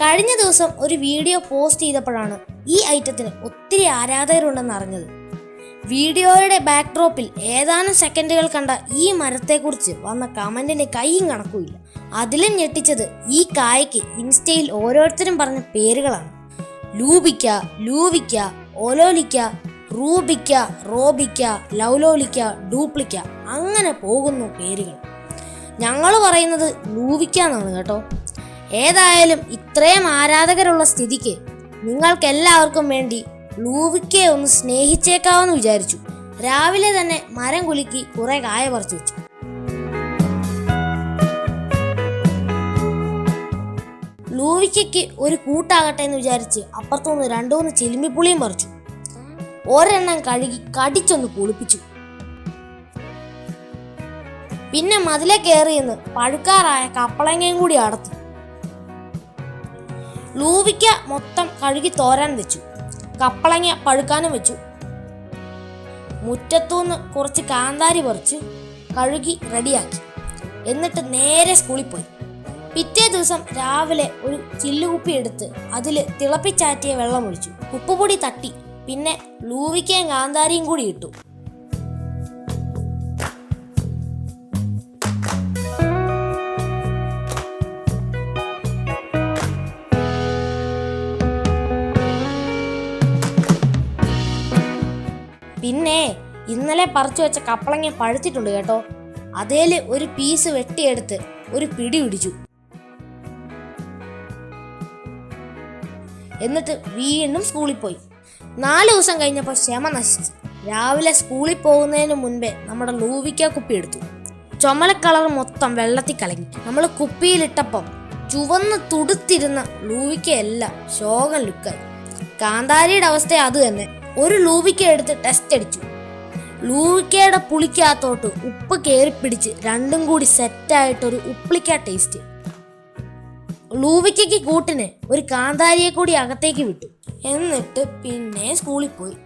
കഴിഞ്ഞ ദിവസം ഒരു വീഡിയോ പോസ്റ്റ് ചെയ്തപ്പോഴാണ് ഈ ഐറ്റത്തിന് ഒത്തിരി ആരാധകരുണ്ടെന്ന് അറിഞ്ഞത്. വീഡിയോയുടെ ബാക്ക്ഡ്രോപ്പിൽ ഏതാനും സെക്കൻഡുകൾ കണ്ട ഈ മരത്തെക്കുറിച്ച് വന്ന കമന്റിന് കൈയും കണക്കുമില്ല. അതിലും ഞെട്ടിച്ചത് ഈ കായ്ക്ക് ഇൻസ്റ്റയിൽ ഓരോരുത്തരും പറഞ്ഞ പേരുകളാണ്. ലൂബിക്ക ലൂവിക്ക ഓലോലിക്ക റൂബിക്ക റോബിക്ക ലൗലോലിക്ക ഡൂപ്ലിക്ക അങ്ങനെ പോകുന്നു പേരുകൾ. ഞങ്ങൾ പറയുന്നത് ലൂവിക്ക എന്നാണ് കേട്ടോ. ഏതായാലും ഇത്രയും ആരാധകരുള്ള സ്ഥിതിക്ക് നിങ്ങൾക്കെല്ലാവർക്കും വേണ്ടി ലൂവിക്കെ ഒന്ന് സ്നേഹിച്ചേക്കാവെന്ന് വിചാരിച്ചു. രാവിലെ തന്നെ മരം കുലുക്കി കുറെ കായ പറിച്ചു വെച്ചു. ലൂവിക്കയ്ക്ക് ഒരു കൂട്ടാകട്ടെ എന്ന് വിചാരിച്ച് അപ്പുറത്തുനിന്ന് രണ്ടുമൂന്ന് ചിലിമ്പിപ്പുളിയും പറിച്ചു. ഒരെണ്ണം കഴുകി കടിച്ചൊന്ന് കുളിപ്പിച്ചു. പിന്നെ മതിലെ കയറിയെന്ന് പഴുക്കാറായ കപ്പളങ്ങയും കൂടി അടത്തി ലൂവിക്ക മൊത്തം കഴുകി തോരാൻ വെച്ചു. കപ്പളങ്ങ പഴുക്കാനും വെച്ചു. മുറ്റത്തുനിന്ന് കുറച്ച് കാന്താരി പറിച്ച് കഴുകി റെഡിയാക്കി. എന്നിട്ട് നേരെ സ്കൂളിൽ പോയി. പിറ്റേ ദിവസം രാവിലെ ഒരു ചില്ലുകുപ്പി എടുത്ത് അതിൽ തിളപ്പിച്ചാറ്റിയ വെള്ളം ഒഴിച്ചു. ഉപ്പുപൊടി തട്ടി. പിന്നെ ലൂവിക്കയും കാന്താരിയും കൂടി ഇട്ടു. പിന്നെ ഇന്നലെ പറിച്ചു വെച്ച കപ്പളങ്ങ പഴുത്തിട്ടുണ്ട് കേട്ടോ. അതേൽ ഒരു പീസ് വെട്ടിയെടുത്ത് ഒരു പിടി പിടിച്ചു. എന്നിട്ട് വീണ്ടും സ്കൂളിൽ പോയി. നാല് ദിവസം കഴിഞ്ഞപ്പോൾ ക്ഷമ നശിച്ചു. രാവിലെ സ്കൂളിൽ പോകുന്നതിന് മുൻപേ നമ്മുടെ ലൂവിക്ക കുപ്പി എടുത്തു. ചുമല കളർ മൊത്തം വെള്ളത്തിൽ കലങ്ങി. നമ്മൾ കുപ്പിയിലിട്ടപ്പം ചുവന്ന് തുടുത്തിരുന്ന ലൂവിക്കയെല്ലാം ശോകം ലുക്കായി. കാന്താരിയുടെ അവസ്ഥ അത് തന്നെ. ഒരു ലൂവിക്ക എടുത്ത് ടെസ്റ്റ് അടിച്ചു. ലൂവിക്കയുടെ പുളിക്കകത്തോട്ട് ഉപ്പ് കയറി പിടിച്ച് രണ്ടും കൂടി സെറ്റായിട്ടൊരു ഉപ്പിളിക്ക ടേസ്റ്റ് ലൂവിക്കയ്ക്ക് കൂട്ടിന് ഒരു കാന്താരിയെ കൂടി അകത്തേക്ക് വിട്ടു. എന്നിട്ട് പിന്നെ സ്കൂളിൽ പോയി.